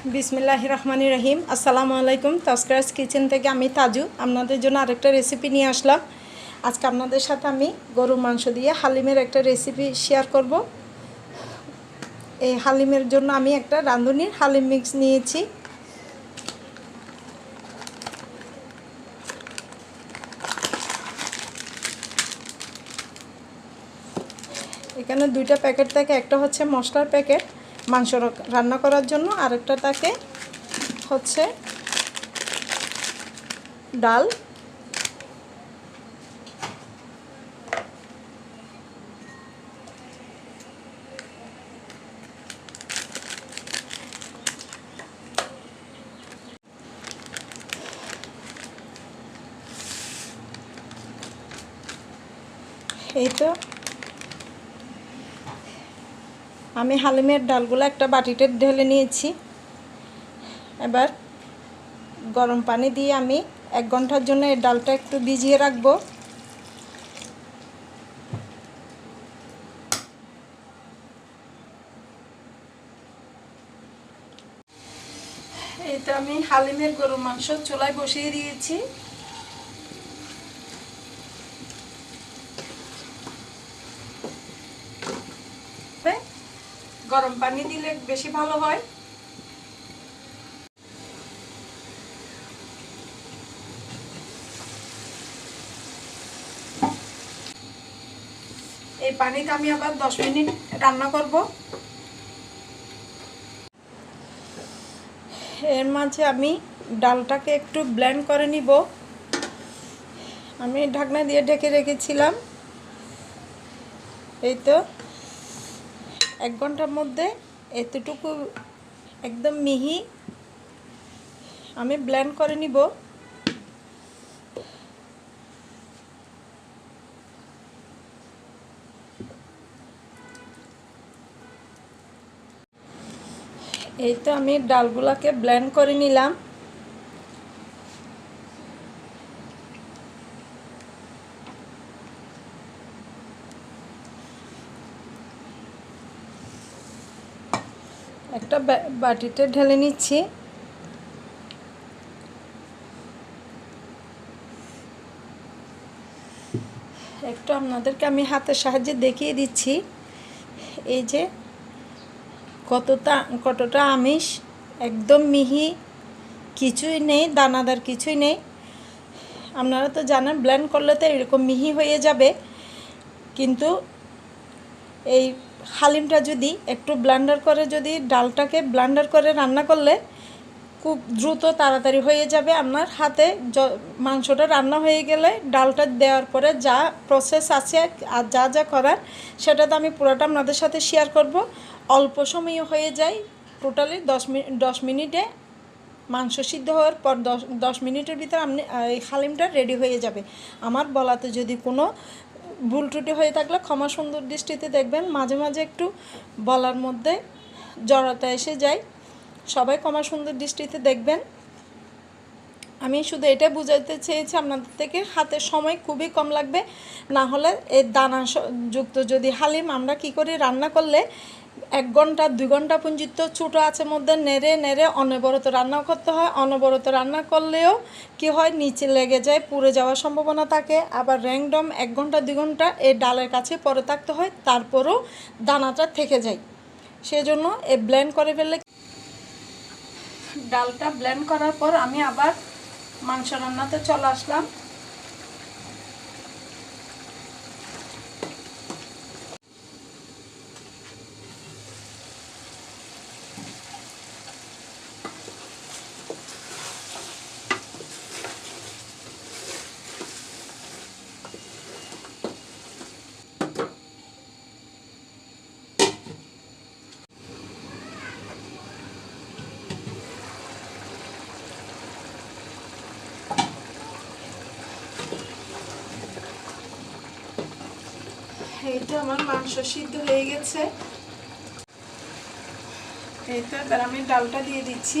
বিসমিল্লাহ রহমানি রহিম। আসসালামু আলাইকুম, তস্করাস কিচেন থেকে আমি তাজু। আপনাদের জন্য আরেকটা রেসিপি নিয়ে আসলাম। আজকে আপনাদের সাথে আমি গরুর মাংস দিয়ে হালিমের একটা রেসিপি শেয়ার করব। এই হালিমের জন্য আমি একটা রাঁধুনির হালিম মিক্স নিয়েছি। এখানে দুইটা প্যাকেট থাকে, একটা হচ্ছে মশলার প্যাকেট মাংস রান্না করার জন্য আরেকটা তাকে হচ্ছে ডাল। এই তো আমি হালিমের ডালগুলো একটা বাটিতে ঢেলে নিয়েছি। এবার গরম পানি দিয়ে আমি এক ঘণ্টার জন্য এই ডালটা একটু ভিজিয়ে রাখব। তো আমি হালিমের গরু মাংস চুলায় বসিয়ে দিয়েছি। গরম পানি দিলে বেশি ভালো হয়। এই পানিতে আমি আবার দশ মিনিট রান্না করব। এর মাঝে আমি ডালটাকে একটু ব্লেন্ড করে নিব। আমি ঢাকনা দিয়ে ঢেকে রেখেছিলাম। এই তো। এক ঘণ্টার মধ্যে এতটুকু একদম মিহি আমি ব্লেন্ড করে নিব। এই তো আমি ডালগুলাকে ব্লেন্ড করে নিলাম। একটা বাটিতে ঢেলে নিচ্ছি। একটু আপনাদেরকে আমি হাতের সাহায্যে দেখিয়ে দিচ্ছি। এই যে কতটা কতটা আমিষ, একদম মিহি, কিছুই নেই, দানাদার কিছুই নেই। আপনারা তো জানেন ব্লেন্ড করলে তো এরকম মিহি হয়ে যাবে। কিন্তু এই হালিমটা যদি একটু ব্লান্ডার করে যদি ডালটাকে ব্লান্ডার করে রান্না করলে খুব দ্রুত তাড়াতাড়ি হয়ে যাবে। আপনার হাতে মাংসটা রান্না হয়ে গেলে ডালটা দেওয়ার পরে যা প্রসেস আছে আর যা যা করার সেটা তো আমি পুরোটা আপনাদের সাথে শেয়ার করব। অল্প সময়ে হয়ে যায়। টোটালি দশ মিনিট দশ মিনিটে মাংস সিদ্ধ হওয়ার পর দশ দশ মিনিটের ভিতর আপনি এই হালিমটা রেডি হয়ে যাবে। আমার বলাতে যদি কোনো ভুল ত্রুটি হয়ে থাকলে ক্ষমা সুন্দর দৃষ্টিতে দেখবেন। মাঝে মাঝে একটু বলার মধ্যে জড়তা এসে যায়। সবাই ক্ষমা সুন্দর দৃষ্টিতে দেখবেন। আমি শুধু এটা বুঝাতে চেয়েছি আপনাদের থেকে, হাতে সময় খুবই কম লাগবে। না হলে এই দানা যুক্ত যদি হালিম, আমরা কি করি? রান্না করলে এক ঘণ্টা, দুই ঘণ্টা পর্যন্ত ছোটো আছে মধ্যে নেড়ে নেড়ে অনবরত রান্না করতে হয়। অনবরত রান্না করলেও কি হয়? নিচে লেগে যায়, পুড়ে যাওয়ার সম্ভাবনা থাকে। আবার র্যাংডম এক ঘণ্টা, দুই ঘণ্টা এই ডালের কাছে পরে থাকতে হয়, তারপরও দানাটা থেকে যায়। সেজন্য এ ব্লেন্ড করে ফেললে ডালটা ব্লেন্ড করার পর আমি আবার মাংস রান্নাতে চলে আসলাম। এই তো আমার মাংস সিদ্ধ হয়ে গেছে। এই তো এবার আমি ডালটা দিয়ে দিচ্ছি।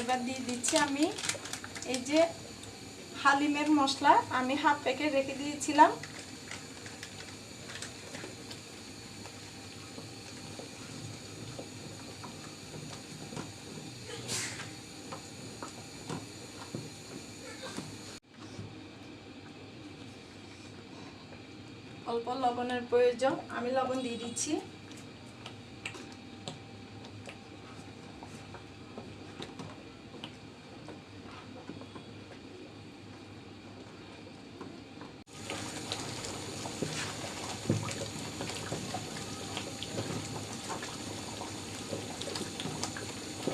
এবার দিয়ে দিচ্ছি আমি এই যে হালিমের মশলা। আমি হাফ প্যাকেট রেখে দিয়েছিলাম। অল্প লবণের প্রয়োজন। আমি লবণ দিয়ে দিচ্ছি।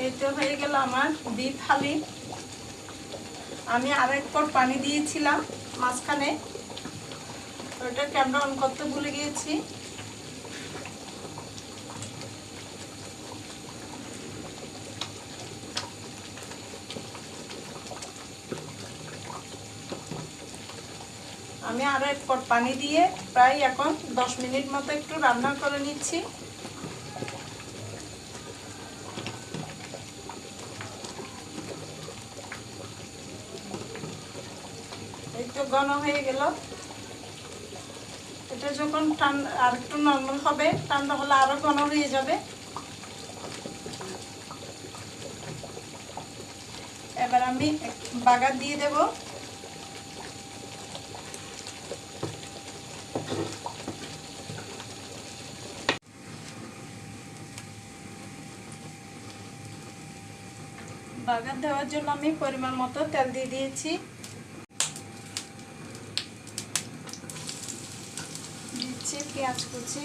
এই হয়ে গেল আমার বিফ হালিম আমি আরেক পর পানি দিয়েছিলাম, মাঝখানে। ওটা ক্যামেরা অন করতে ভুলে গিয়েছি। আমি আরও এক পট পানি দিয়ে প্রায় এখন দশ মিনিট মতো একটু রান্না করে নিচ্ছি। তো ঘন হয়ে গেল। এটা যখন ঠান্ডা আর একটু নর্মাল হবে ঠান্ডা হলে আরও ঘন হয়ে যাবে। এবার আমি বাগার দিয়ে দেব। বাগার দেওয়ার জন্য আমি পরিমাণ মতো তেল দিয়ে দিয়েছি দিচ্ছি পেঁয়াজ কুচি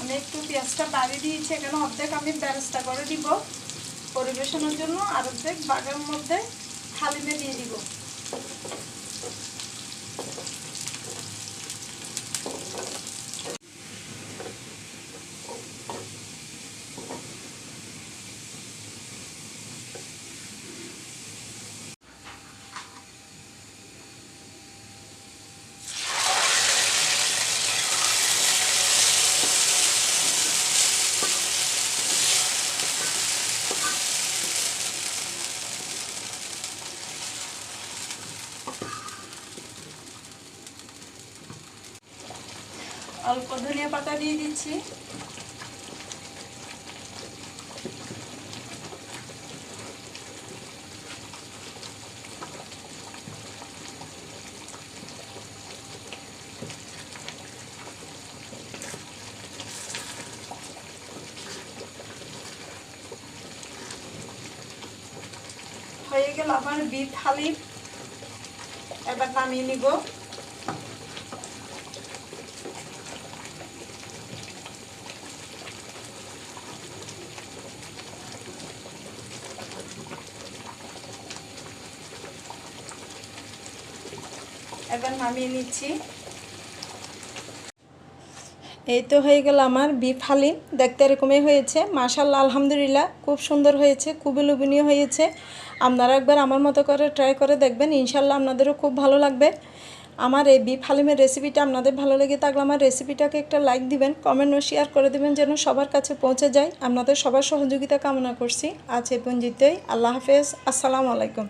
আমি একটু পেঁয়াজটা বাড়িয়ে দিয়েছি, এখানে অর্ধেক আমি ব্যবস্থা করে দিব। পরিবেশনের জন্য আর অর্ধেক বাগের মধ্যে হালিমে দিয়ে দিব। অল্প ধনিয়া পাতা দিয়ে দিচ্ছি। হয়ে গেল আমার বিট হালিম। এবার নামিয়ে নিব। এবার নামিয়ে নিচ্ছি। এই তো হয়ে গেল আমার বিফ হালিম। দেখতে এরকমই হয়েছে। মাশাল্লাহ আলহামদুলিল্লাহ, খুব সুন্দর হয়েছে, খুবই লোভনীয় হয়েছে। আপনারা একবার আমার মতো করে ট্রাই করে দেখবেন ইনশাল্লাহ আপনাদেরও খুব ভালো লাগবে। আমার এই বিফ হালিমের রেসিপিটা আপনাদের ভালো লেগে থাকলে আমার রেসিপিটাকে একটা লাইক দিবেন কমেন্ট ও শেয়ার করে দিবেন যেন সবার কাছে পৌঁছে যায়। আপনাদের সবার সহযোগিতা কামনা করছি। আজ এ পঞ্জিতেই আল্লাহ হাফেজ। আসসালামু আলাইকুম।